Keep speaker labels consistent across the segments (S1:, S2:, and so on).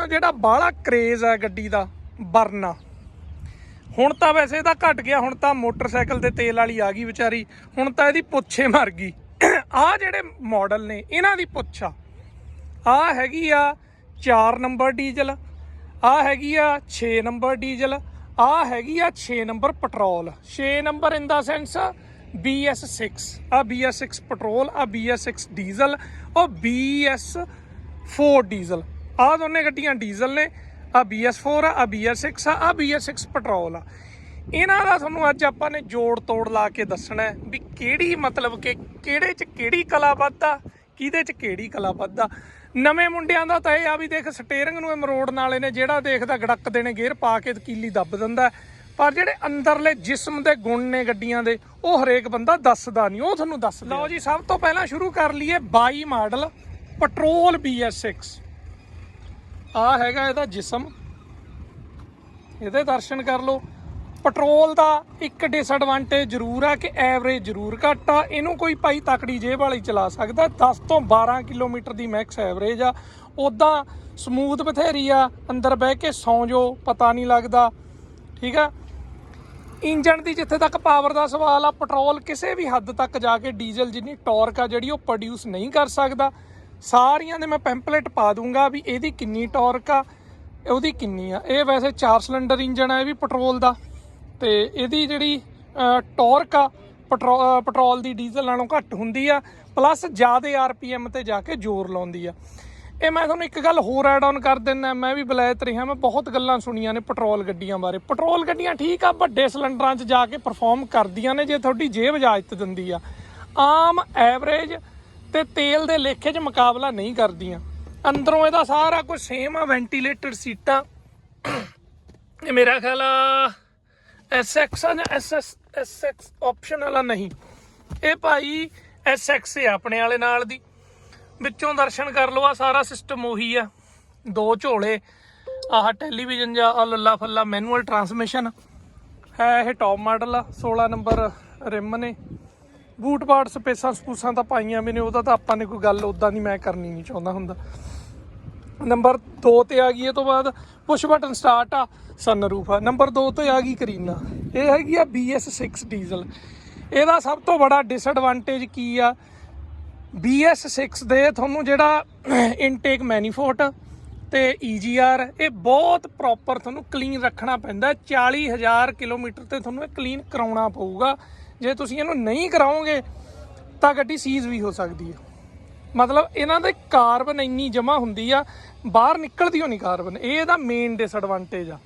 S1: ਹੋ ਜਿਹੜਾ ਬਾਹਲਾ ਕਰੇਜ਼ ਹੈ ਗੱਡੀ ਦਾ, ਵਰਨਾ। ਹੁਣ ਤਾਂ ਵੈਸੇ ਇਹਦਾ ਘਟ ਗਿਆ, ਹੁਣ ਤਾਂ ਮੋਟਰਸਾਈਕਲ ਤੇ ਤੇਲ ਵਾਲੀ ਆ ਗਈ ਵਿਚਾਰੀ, ਹੁਣ ਤਾਂ ਇਹਦੀ ਪੁੱਛੇ ਮਰ ਗਈ। ਆ ਜਿਹੜੇ ਮਾਡਲ ਨੇ, ਇਹਨਾਂ ਦੀ ਪੁੱਛਾ ਆ। ਹੈਗੀ ਆ 4 ਨੰਬਰ ਡੀਜ਼ਲ ਆ ਹੈਗੀ ਆ 6 ਨੰਬਰ ਡੀਜ਼ਲ ਆ ਹੈਗੀ ਆ 6 number petrol. 6 number in the sense BS6 ਆ BS6 ਪੈਟਰੋਲ, ਆ BS6 ਡੀਜ਼ਲ, ਉਹ BS4 ਡੀਜ਼ਲ। ਆਹ ਦੋਨੇ ਗੱਡੀਆਂ ਡੀਜ਼ਲ ਨੇ, ਆ BS4 ਆ ਆ BS6 ਆ ਆ BS6 ਪੈਟਰੋਲ ਆ। ਇਹਨਾਂ ਦਾ ਤੁਹਾਨੂੰ ਅੱਜ ਆਪਾਂ ਨੇ ਜੋੜ ਤੋੜ ਲਾ ਕੇ ਦੱਸਣਾ ਵੀ ਕਿਹੜੀ ਮਤਲਬ ਕਿ ਕਿਹੜੇ ਚ ਕਿਹੜੀ ਕਲਾ ਵੱਧਦਾ ਕਿਹਦੇ ਚ ਕਿਹੜੀ ਕਲਾ ਵੱਧਦਾ ਨਵੇਂ ਮੁੰਡਿਆਂ ਦਾ ਤਾਂ ਇਹ ਆ ਵੀ ਦੇਖ, ਸਟੀਅਰਿੰਗ ਨੂੰ ਇਹ ਨਾਲੇ ਨੇ ਜਿਹੜਾ ਦੇਖਦਾ ਗੜਕਦੇ ਨੇ ਗੇਅਰ ਪਾ ਕੇ ਕੀਲੀ ਦੱਬ ਦਿੰਦਾ ਪਰ ਜਿਹੜੇ ਅੰਦਰਲੇ ਜਿਸਮ ਦੇ ਗੁਣ ਨੇ ਗੱਡੀਆਂ ਦੇ, ਉਹ ਹਰੇਕ ਬੰਦਾ ਦੱਸਦਾ ਨਹੀਂ, ਉਹ ਤੁਹਾਨੂੰ ਦੱਸ ਲਓ ਜੀ, ਸਭ ਤੋਂ ਪਹਿਲਾਂ ਸ਼ੁਰੂ ਕਰ ਲਈਏ 22 ਮਾਡਲ, ਪੈਟਰੋਲ BS6 ਆ ਹੈਗਾ ਇਹਦਾ ਜਿਸਮ। ਇਹਦੇ ਦਰਸ਼ਨ ਕਰ ਲਓ। ਪੈਟਰੋਲ ਦਾ ਇੱਕ ਡਿਸਐਡਵਾਂਟੇਜ ਜ਼ਰੂਰ ਆ ਕਿ ਐਵਰੇਜ ਜ਼ਰੂਰ ਘੱਟ ਆ। ਇਹਨੂੰ ਕੋਈ ਭਾਈ ਤਕੜੀ ਜੇਬ ਵਾਲੀ ਚਲਾ ਸਕਦਾ। 10 ਤੋਂ 12 ਕਿਲੋਮੀਟਰ ਦੀ ਮੈਕਸ ਐਵਰੇਜ ਆ। ਉਦਾਂ ਸਮੂਥ ਬਥੇਰੀ ਆ। ਅੰਦਰ ਬਹਿ ਕੇ ਸੌਂ ਜੋ ਪਤਾ ਨਹੀਂ ਲੱਗਦਾ। ਠੀਕ ਆ? ਇੰਜਨ ਦੀ ਜਿੱਥੇ ਤੱਕ ਪਾਵਰ ਦਾ ਸਵਾਲ ਆ, ਪੈਟਰੋਲ ਕਿਸੇ ਵੀ ਹੱਦ ਤੱਕ ਜਾ ਕੇ ਡੀਜ਼ਲ ਜਿੰਨੀ ਟਾਰਕ ਆ ਜਿਹੜੀ ਉਹ ਪ੍ਰੋਡਿਊਸ ਨਹੀਂ ਕਰ ਸਕਦਾ। ਸਾਰੀਆਂ ਦੇ ਮੈਂ ਪੈਂਪਲੇਟ ਪਾ ਦੂੰਗਾ ਵੀ ਇਹਦੀ ਕਿੰਨੀ ਟਾਰਕ ਆ, ਉਹਦੀ ਕਿੰਨੀ ਆ। ਇਹ ਵੈਸੇ 4 ਸਿਲੰਡਰ ਇੰਜਨ ਆ, ਇਹ ਵੀ ਪੈਟਰੋਲ ਦਾ। ਤੇ ਇਹਦੀ ਜਿਹੜੀ ਟਾਰਕ ਆ ਪੈਟਰੋ- ਪੈਟਰੋਲ ਦੀ ਡੀਜ਼ਲ ਨਾਲੋਂ ਘੱਟ ਹੁੰਦੀ ਆ ਪਲੱਸ ਜ਼ਿਆਦਾ ਆਰਪੀਐਮ ਤੇ ਜਾ ਕੇ ਜ਼ੋਰ ਲਾਉਂਦੀ ਆ। ਇਹ ਮੈਂ ਤੁਹਾਨੂੰ ਇੱਕ ਗੱਲ ਹੋਰ ਐਡ ਆਨ ਕਰ ਦਿੰਦਾ, ਮੈਂ ਵੀ ਬਲੈਤ ਰਿਹਾ, ਮੈਂ ਬਹੁਤ ਗੱਲਾਂ ਸੁਣੀਆਂ ਨੇ ਪੈਟਰੋਲ ਗੱਡੀਆਂ ਬਾਰੇ। ਪੈਟਰੋਲ ਗੱਡੀਆਂ ਠੀਕ ਆ, ਵੱਡੇ ਸਿਲੰਡਰਾਂ 'ਚ ਜਾ ਕੇ ਪਰਫਾਰਮ ਕਰਦੀਆਂ ਨੇ, ਜੇ ਤੁਹਾਡੀ ਜੇਬ ਇਜਾਜ਼ਤ ਦਿੰਦੀ ਆ। ਆਮ ਐਵਰੇਜ ਤੇ ਤੇਲ ਦੇ ਲੇਖੇ 'ਚ ਮੁਕਾਬਲਾ ਨਹੀਂ ਕਰਦੀਆਂ। ਅੰਦਰੋਂ ਇਹਦਾ ਸਾਰਾ ਕੁਝ ਸੇਮ ਆ ਵੈਂਟੀਲੇਟਡ ਸੀਟਾਂ। ਇਹ ਮੇਰਾ ਖਿਆਲ ਆ SX ਆ ਜਾਂ SS SX ਆਪਸ਼ਨ ਵਾਲਾ ਨਹੀਂ। ਇਹ ਭਾਈ SX ਹੈ ਆਪਣੇ ਵਾਲੇ ਨਾਲ ਦੀ। ਵਿੱਚੋਂ ਦਰਸ਼ਨ ਕਰ ਲਓ, ਆ ਸਾਰਾ ਸਿਸਟਮ ਉਹੀ ਆ। ਦੋ ਝੋਲੇ, ਆਹ ਟੈਲੀਵਿਜ਼ਨ ਜਾਂ ਆ ਲੱਲਾ ਫੱਲਾ ਮੈਨੂਅਲ ਟਰਾਂਸਮਿਸ਼ਨ ਹੈ ਇਹ ਟੌਪ ਮਾਡਲ ਆ 16 ਨੰਬਰ ਰਿਮ ਨੇ। ਬੂਟ ਬਾਟ ਸਪੇਸਾਂ ਸਪੂਸਾਂ ਤਾਂ ਪਾਈਆਂ ਵੀ ਨੇ, ਉਹਦਾ ਤਾਂ ਆਪਾਂ ਨੇ ਕੋਈ ਗੱਲ ਉਦਾਂ ਦੀ ਮੈਂ ਕਰਨੀ ਨਹੀਂ ਚਾਹੁੰਦਾ ਹੁੰਦਾ। ਨੰਬਰ 2 ਤੇ ਆ ਗਈ, ਇਹ ਤੋਂ ਬਾਅਦ ਪੁਸ਼ ਬਟਨ ਸਟਾਰਟ ਆ ਸਨਰੂਫ ਆ। ਨੰਬਰ 2 ਤੇ ਆ ਗਈ ਕਰੀਨਾ। ਇਹ ਹੈਗੀ ਆ BS6 ਡੀਜ਼ਲ ਇਹਦਾ ਸਭ ਤੋਂ ਬੜਾ ਡਿਸਐਡਵਾਂਟੇਜ ਕੀ ਆ? BS6 ਦੇ ਤੁਹਾਨੂੰ ਜਿਹੜਾ ਇਨਟੇਕ ਮੈਨੀਫੋਰਟ ਤੇ EGR ਇਹ ਬਹੁਤ ਪ੍ਰੋਪਰ ਤੁਹਾਨੂੰ ਕਲੀਨ ਰੱਖਣਾ ਪੈਂਦਾ। 40000 ਕਿਲੋਮੀਟਰ ਤੇ ਤੁਹਾਨੂੰ ਇਹ ਕਲੀਨ ਕਰਾਉਣਾ ਪਊਗਾ। ਜੇ ਤੁਸੀਂ ਇਹਨੂੰ ਨਹੀਂ ਕਰਾਓਗੇ, ਤਾਂ ਗੱਡੀ ਸੀਜ਼ ਵੀ ਹੋ ਸਕਦੀ ਹੈ। ਮਤਲਬ ਇਹਨਾਂ ਦੇ ਕਾਰਬਨ ਇੰਨੀ ਜਮਾ ਹੁੰਦੀ ਆ, ਬਾਹਰ ਨਿਕਲਦੀ ਹੋ ਨਹੀਂ ਕਾਰਬਨ। ਇਹ ਇਹਦਾ ਮੇਨ ਡਿਸਐਡਵਾਂਟੇਜ ਆ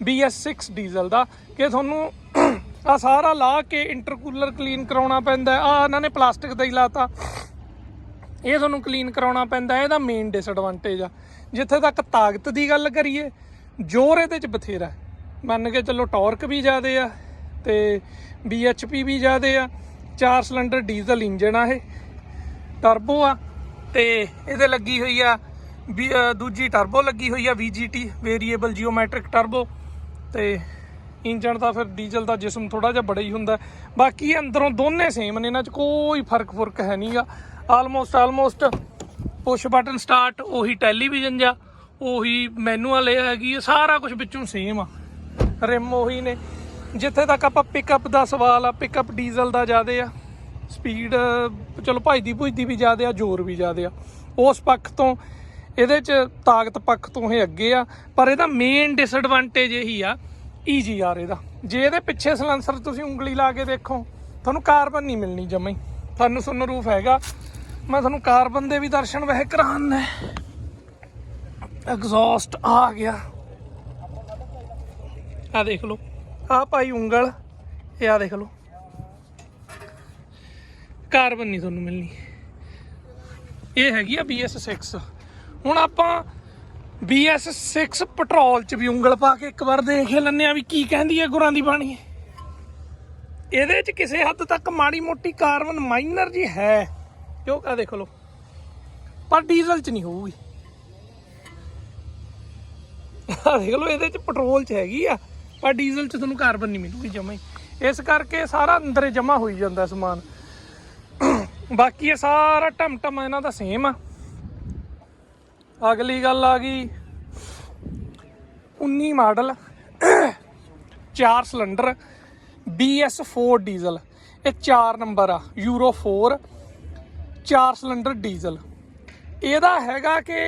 S1: BS6 ਡੀਜ਼ਲ ਦਾ, ਕਿ ਤੁਹਾਨੂੰ ਆ ਸਾਰਾ ਲਾ ਕੇ ਇੰਟਰਕੂਲਰ ਕਲੀਨ ਕਰਾਉਣਾ ਪੈਂਦਾ ਆ ਇਹਨਾਂ ਨੇ ਪਲਾਸਟਿਕ ਦਾ ਹੀ ਲਾਤਾ। ਇਹ ਤੁਹਾਨੂੰ ਕਲੀਨ ਕਰਾਉਣਾ ਪੈਂਦਾ ਇਹਦਾ ਮੇਨ ਡਿਸਐਡਵਾਂਟੇਜ ਆ। ਜਿੱਥੇ ਤੱਕ ਤਾਕਤ ਦੀ ਗੱਲ ਕਰੀਏ, ਜ਼ੋਰ ਇਹਦੇ ਚ ਬਥੇਰਾ ਮੰਨ ਕੇ ਚੱਲੋ ਟਾਰਕ ਵੀ ਜ਼ਿਆਦੇ ਆ। ਤੇ BHP ਵੀ ਜ਼ਿਆਦੇ ਆ ਚਾਰ ਸਿਲੰਡਰ ਡੀਜ਼ਲ ਇੰਜਨ ਆ ਇਹ ਟਰਬੋ ਆ ਤੇ ਇਹਦੇ ਲੱਗੀ ਹੋਈ ਆ ਵੀ ਦੂਜੀ ਟਰਬੋ ਲੱਗੀ ਹੋਈ ਆ VGT ਵੇਰੀਏਬਲ ਜੀਓਮੈਟ੍ਰਿਕ ਟਰਬੋ ਤੇ ਇੰਜਨ ਦਾ ਫਿਰ ਡੀਜ਼ਲ ਦਾ ਜਿਸਮ ਥੋੜਾ ਜਿਹਾ ਬੜਾ ਹੀ ਹੁੰਦਾ। ਬਾਕੀ ਅੰਦਰੋਂ ਦੋਨੇ ਸੇਮ ਨੇ ਇਹਨਾਂ 'ਚ ਕੋਈ ਫ਼ਰਕ ਫੁਰਕ ਹੈ ਨਹੀਂਗਾ almost almost push button start ਉਹੀ ਟੈਲੀਵਿਜ਼ਨ ਜਾਂ ਉਹੀ ਮੈਨੂਅਲ ਇਹ ਹੈਗੀ ਆ, ਸਾਰਾ ਕੁਝ ਵਿੱਚੋਂ ਸੇਮ ਆ। ਰਿਮ ਉਹੀ ਨੇ। ਜਿੱਥੇ ਤੱਕ ਆਪਾਂ ਪਿਕਅਪ ਦਾ ਸਵਾਲ ਆ ਪਿਕਅਪ ਡੀਜ਼ਲ ਦਾ ਜ਼ਿਆਦੇ ਆ ਸਪੀਡ ਚਲੋ ਭਜਦੀ ਭੁਜਦੀ ਵੀ ਜ਼ਿਆਦੇ ਆ, ਜ਼ੋਰ ਵੀ ਜ਼ਿਆਦੇ ਆ। ਉਸ ਪੱਖ ਤੋਂ, ਇਹਦੇ ਚ ਤਾਕਤ ਪੱਖ ਤੋਂ ਇਹ ਅੱਗੇ ਆ, ਪਰ ਇਹਦਾ ਮੇਨ ਡਿਸਐਡਵਾਂਟੇਜ ਇਹੀ ਆ EGR ਇਹਦਾ। ਜੇ ਇਹਦੇ ਪਿੱਛੇ ਸਲੈਂਸਰ ਤੁਸੀਂ ਉਂਗਲੀ ਲਾ ਕੇ ਦੇਖੋ, ਤੁਹਾਨੂੰ ਕਾਰਬਨ ਨਹੀਂ ਮਿਲਣੀ ਜਮਾਂ ਤੁਹਾਨੂੰ ਸੁਨਰੂਫ ਹੈਗਾ। ਮੈਂ ਤੁਹਾਨੂੰ ਕਾਰਬਨ ਦੇ ਵੀ ਦਰਸ਼ਨ ਵਹਿ ਕਰਾਉਣਾ ਐਗਜ਼ੌਸਟ ਆ ਗਿਆ। ਆ ਦੇਖ ਲਓ। ਆ ਭਾਈ ਉਂਗਲ, ਇਹ ਆ ਦੇਖ ਲਓ। ਕਾਰਬਨ ਨਹੀਂ ਤੁਹਾਨੂੰ ਮਿਲਣੀ। ਇਹ ਹੈਗੀ ਆ BS6 ਹੁਣ ਆਪਾਂ BS6 ਪੈਟਰੋਲ ਚ ਵੀ ਉਂਗਲ ਪਾ ਕੇ ਇੱਕ ਵਾਰ ਦੇਖ ਹੀ ਲੈਂਦੇ ਆ ਵੀ ਕੀ ਕਹਿੰਦੀ ਹੈ ਗੁਰਾਂ ਦੀ ਬਾਣੀ। ਇਹਦੇ ਚ ਕਿਸੇ ਹੱਦ ਤੱਕ ਮਾੜੀ ਮੋਟੀ ਕਾਰਬਨ ਮਾਈਨਰ ਜੀ ਹੈ। ਕਿਉਂ ਕਾ ਦੇਖ ਲਓ। ਪਰ ਡੀਜ਼ਲ ਚ ਨਹੀਂ ਹੋਊਗੀ। ਆ ਦੇਖ ਲਓ, ਇਹਦੇ ਚ ਪੈਟਰੋਲ ਚ ਹੈਗੀ ਆ। ਪਰ ਡੀਜ਼ਲ ਚ ਤੁਹਾਨੂੰ ਕਾਰਬਨ ਨਹੀਂ ਮਿਲੂਗੀ ਜਮਾ ਹੀ। ਇਸ ਕਰਕੇ ਸਾਰਾ ਅੰਦਰੇ ਜਮਾ ਹੋਈ ਜਾਂਦਾ ਸਮਾਨ। ਬਾਕੀ ਇਹ ਸਾਰਾ ਟਮ ਇਹਨਾਂ ਦਾ ਸੇਮ ਆ। ਅਗਲੀ ਗੱਲ ਆ ਗਈ 19 ਮਾਡਲ 4 ਸਿਲੰਡਰ BS4 ਡੀਜ਼ਲ। ਇਹ 4 ਨੰਬਰ ਆ ਯੂਰੋ 4 4 ਸਿਲੰਡਰ ਡੀਜ਼ਲ। ਇਹਦਾ ਹੈਗਾ ਕਿ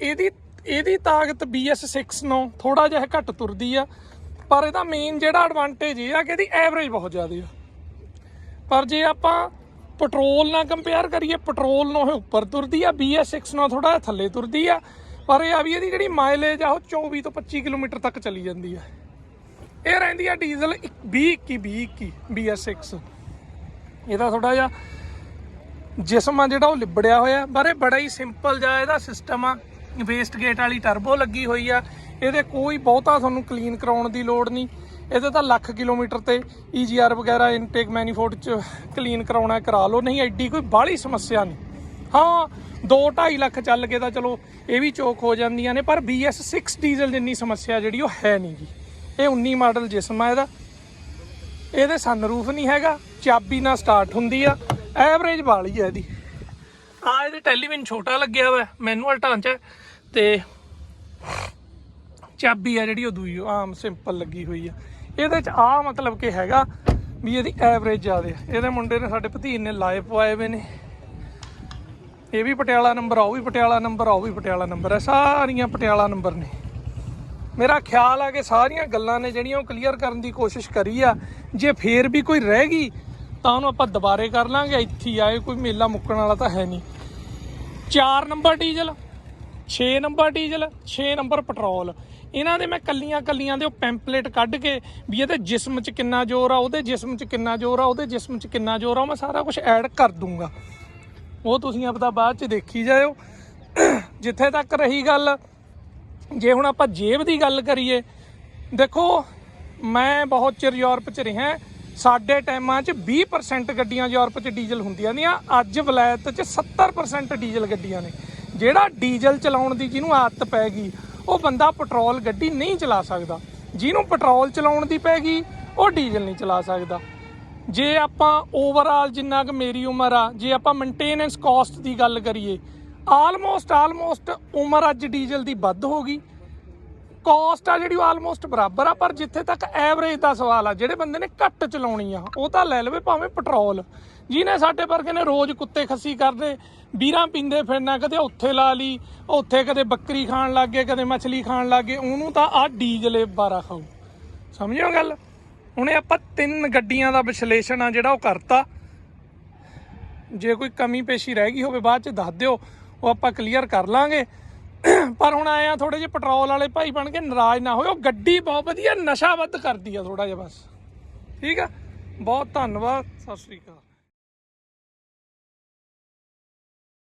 S1: ਇਹਦੀ ਇਹਦੀ ਤਾਕਤ BS6 ਨੂੰ ਥੋੜਾ ਜਿਹਾ ਘੱਟ ਤੁਰਦੀ ਆ। ਪਰ ਇਹਦਾ ਮੇਨ ਜਿਹੜਾ ਐਡਵਾਂਟੇਜ ਇਹ ਆ ਕਿ ਇਹਦੀ ਐਵਰੇਜ ਬਹੁਤ ਜ਼ਿਆਦਾ ਆ। ਪਰ ਜੇ ਆਪਾਂ ਪੈਟਰੋਲ ਨਾਲ ਕੰਪੇਅਰ ਕਰੀਏ ਪੈਟਰੋਲ ਨੂੰ ਇਹ ਉੱਪਰ ਤੁਰਦੀ ਆ BS6 ਨਾਲ ਥੋੜਾ ਜਿਹਾ ਥੱਲੇ ਤੁਰਦੀ ਆ। ਪਰ ਇਹ ਆ ਵੀ ਇਹਦੀ ਜਿਹੜੀ ਮਾਈਲੇਜ ਆ, ਉਹ 24 ਤੋਂ 25 ਕਿਲੋਮੀਟਰ ਤੱਕ ਚਲੀ ਜਾਂਦੀ ਆ। ਇਹ ਰਹਿੰਦੀ ਆ ਡੀਜ਼ਲ 20 21 20 21 BS6 ਇਹਦਾ ਥੋੜਾ ਜਿਹਾ ਜਿਸਮ ਆ ਜਿਹੜਾ ਉਹ ਲਿਬੜਿਆ ਹੋਇਆ। ਪਰ ਇਹ ਬੜਾ ਹੀ ਸਿੰਪਲ ਜਿਹਾ ਇਹਦਾ ਸਿਸਟਮ ਆ। ਵੇਸਟ ਗੇਟ ਵਾਲੀ ਟਰਬੋ ਲੱਗੀ ਹੋਈ ਆ। ਇਹਦੇ ਕੋਈ ਬਹੁਤਾ ਤੁਹਾਨੂੰ ਕਲੀਨ ਕਰਾਉਣ ਦੀ ਲੋੜ ਨਹੀਂ। ਇਹਦੇ ਤਾਂ ਲੱਖ ਕਿਲੋਮੀਟਰ ਤੇ EGR ਵਗੈਰਾ ਇਨਟੇਕ ਮੈਨੀਫੋਲਡ ਚ ਕਲੀਨ ਕਰਾਉਣਾ ਕਰਾ ਲਓ, ਨਹੀਂ ਐਡੀ ਕੋਈ ਬਾਹਲੀ ਸਮੱਸਿਆ ਨਹੀਂ। ਹਾਂ 2.5 ਲੱਖ ਚੱਲ ਕੇ ਤਾਂ ਚਲੋ, ਇਹ ਵੀ ਚੋਕ ਹੋ ਜਾਂਦੀਆਂ ਨੇ, ਪਰ BS6 ਡੀਜ਼ਲ ਜਿੰਨੀ ਸਮੱਸਿਆ ਜਿਹੜੀ ਉਹ ਹੈ ਨਹੀਂ ਜੀ। ਇਹ 19 ਮਾਡਲ ਜਿਸਮ ਆ ਇਹਦਾ। ਇਹਦੇ ਸਨਰੂਫ ਨਹੀਂ ਹੈਗਾ, ਚਾਬੀ ਨਾਲ ਸਟਾਰਟ ਹੁੰਦੀ ਆ ਐਵਰੇਜ ਵਾਲੀ ਆ ਇਹਦੀ। ਆ ਇਹਦੇ ਟੈਲੀਵਿਜ਼ਨ ਛੋਟਾ ਲੱਗਿਆ ਹੋਇਆ ਮੈਨੂਅਲ ਢਾਂਚਾ ਹੈ ਤੇ ਚਾਬੀ ਆ ਜਿਹੜੀ ਉਹ ਦੂਈ ਓ ਆਮ ਸਿੰਪਲ ਲੱਗੀ ਹੋਈ ਆ। ਇਹਦੇ ਚ ਆ ਮਤਲਬ ਕਿ ਹੈਗਾ ਵੀ ਇਹਦੀ ਐਵਰੇਜ ਜ਼ਿਆਦੇ ਆ ਇਹਦੇ ਮੁੰਡੇ ਨੇ ਸਾਡੇ ਭਤੀਜ ਨੇ ਲਾਏ, ਪਵਾਏ ਹੋਏ ਨੇ। ਇਹ ਵੀ ਪਟਿਆਲਾ ਨੰਬਰ ਆ, ਉਹ ਵੀ ਪਟਿਆਲਾ ਨੰਬਰ ਆ, ਉਹ ਵੀ ਪਟਿਆਲਾ ਨੰਬਰ ਹੈ ਸਾਰੀਆਂ ਪਟਿਆਲਾ ਨੰਬਰ ਨੇ। ਮੇਰਾ ਖਿਆਲ ਆ ਕਿ ਸਾਰੀਆਂ ਗੱਲਾਂ ਨੇ ਜਿਹੜੀਆਂ ਉਹ ਕਲੀਅਰ ਕਰਨ ਦੀ ਕੋਸ਼ਿਸ਼ ਕਰੀ ਆ। ਜੇ ਫੇਰ ਵੀ ਕੋਈ ਰਹਿ ਗਈ, ਤਾਂ ਉਹਨੂੰ ਆਪਾਂ ਦੁਬਾਰੇ ਕਰ ਲਾਂਗੇ। ਇੱਥੇ ਆਏ, ਕੋਈ ਮੇਲਾ ਮੁੱਕਣ ਵਾਲਾ ਤਾਂ ਹੈ ਨਹੀਂ। 4 number diesel. 6 number diesel 6 number petrol. ਇਹਨਾਂ ਦੇ ਮੈਂ ਕੱਲੀਆਂ ਕੱਲੀਆਂ ਦੇ ਉਹ ਪੈਂਪਲੇਟ ਕੱਢ ਕੇ ਵੀ ਇਹਦੇ ਜਿਸਮ 'ਚ ਕਿੰਨਾ ਜ਼ੋਰ ਆ, ਉਹਦੇ ਜਿਸਮ 'ਚ ਕਿੰਨਾ ਜ਼ੋਰ ਆ, ਉਹਦੇ ਜਿਸਮ 'ਚ ਕਿੰਨਾ ਜ਼ੋਰ ਆ, ਉਹ ਮੈਂ ਸਾਰਾ ਕੁਝ ਐਡ ਕਰ ਦੂੰਗਾ। ਉਹ ਤੁਸੀਂ ਆਪਦਾ ਬਾਅਦ 'ਚ ਦੇਖੀ ਜਾਇਓ। ਜਿੱਥੇ ਤੱਕ ਰਹੀ ਗੱਲ, ਜੇ ਹੁਣ ਆਪਾਂ ਜੇਬ ਦੀ ਗੱਲ ਕਰੀਏ, ਦੇਖੋ, ਮੈਂ ਬਹੁਤ ਚਿਰ ਯੂਰਪ 'ਚ ਰਿਹਾ, ਸਾਡੇ ਟਾਈਮਾਂ 'ਚ 20% ਗੱਡੀਆਂ ਯੂਰਪ 'ਚ ਡੀਜ਼ਲ ਹੁੰਦੀਆਂ ਨੀਆਂ ਅੱਜ ਵਲਾਇਤ 'ਚ 70% ਡੀਜ਼ਲ ਗੱਡੀਆਂ ਨੇ। ਜਿਹੜਾ ਡੀਜ਼ਲ ਚਲਾਉਣ ਦੀ ਜਿਹਨੂੰ ਆਦਤ ਪੈ ਗਈ, ਉਹ ਬੰਦਾ ਪੈਟਰੋਲ ਗੱਡੀ ਨਹੀਂ ਚਲਾ ਸਕਦਾ। ਜਿਹਨੂੰ ਪੈਟਰੋਲ ਚਲਾਉਣ ਦੀ ਪੈ ਗਈ, ਉਹ ਡੀਜ਼ਲ ਨਹੀਂ ਚਲਾ ਸਕਦਾ। ਜੇ ਆਪਾਂ ਓਵਰਆਲ ਜਿੰਨਾ ਕਿ ਮੇਰੀ ਉਮਰ ਆ, ਜੇ ਆਪਾਂ ਮੇਨਟੇਨੈਂਸ ਕਾਸਟ ਦੀ ਗੱਲ ਕਰੀਏ ਆਲਮੋਸਟ ਆਲਮੋਸਟ ਉਮਰ ਅੱਜ ਡੀਜ਼ਲ ਦੀ ਵੱਧ ਹੋ ਗਈ। ਕਾਸਟ ਆ ਜਿਹੜੀ ਉਹ ਆਲਮੋਸਟ ਬਰਾਬਰ ਆ, ਪਰ ਜਿੱਥੇ ਤੱਕ ਐਵਰੇਜ ਦਾ ਸਵਾਲ ਆ, ਜਿਹੜੇ ਬੰਦੇ ਨੇ ਘੱਟ ਚਲਾਉਣੀ ਆ, ਉਹ ਤਾਂ ਲੈ ਲਵੇ ਭਾਵੇਂ ਪੈਟਰੋਲ ਜਿਹਨੇ ਸਾਡੇ ਵਰਗੇ ਨੇ ਰੋਜ਼ ਕੁੱਤੇ ਖੱਸੀ ਕਰਦੇ ਵੀਰਾਂ ਪੀਂਦੇ ਫਿਰਨਾ, ਕਦੇ ਉੱਥੇ ਲਾ ਲਈ, ਉੱਥੇ ਕਦੇ ਬੱਕਰੀ ਖਾਣ ਲੱਗ ਗਏ, ਕਦੇ ਮੱਛਲੀ ਖਾਣ ਲੱਗ ਗਏ, ਉਹਨੂੰ ਤਾਂ ਆ ਡੀਜ਼ਲੇ ਬਾਰਾ ਖਾਓ ਸਮਝਿਓ ਗੱਲ? ਹੁਣੇ ਆਪਾਂ ਤਿੰਨ ਗੱਡੀਆਂ ਦਾ ਵਿਸ਼ਲੇਸ਼ਣ ਆ ਜਿਹੜਾ ਉਹ ਕਰਤਾ। ਜੇ ਕੋਈ ਕਮੀ ਪੇਸ਼ੀ ਰਹਿ ਗਈ ਹੋਵੇ, ਬਾਅਦ ਚ ਦੱਸ ਦਿਓ, ਉਹ ਆਪਾਂ ਕਲੀਅਰ ਕਰ ਲਾਂਗੇ। ਪਰ ਹੁਣ ਆਏ ਆ ਥੋੜੇ ਜਿਹੇ ਪੈਟਰੋਲ ਵਾਲੇ ਭਾਈ ਬਣ ਕੇ ਨਾਰਾਜ਼ ਨਾ ਹੋਇਓ। ਗੱਡੀ ਬਹੁਤ ਵਧੀਆ, ਨਸ਼ਾ ਵੱਧ ਕਰਦੀ ਆ ਥੋੜਾ ਜਿਹਾ ਬਸ। ਠੀਕ ਆ? ਬਹੁਤ ਧੰਨਵਾਦ, ਸਤਿ ਸ੍ਰੀ ਅਕਾਲ।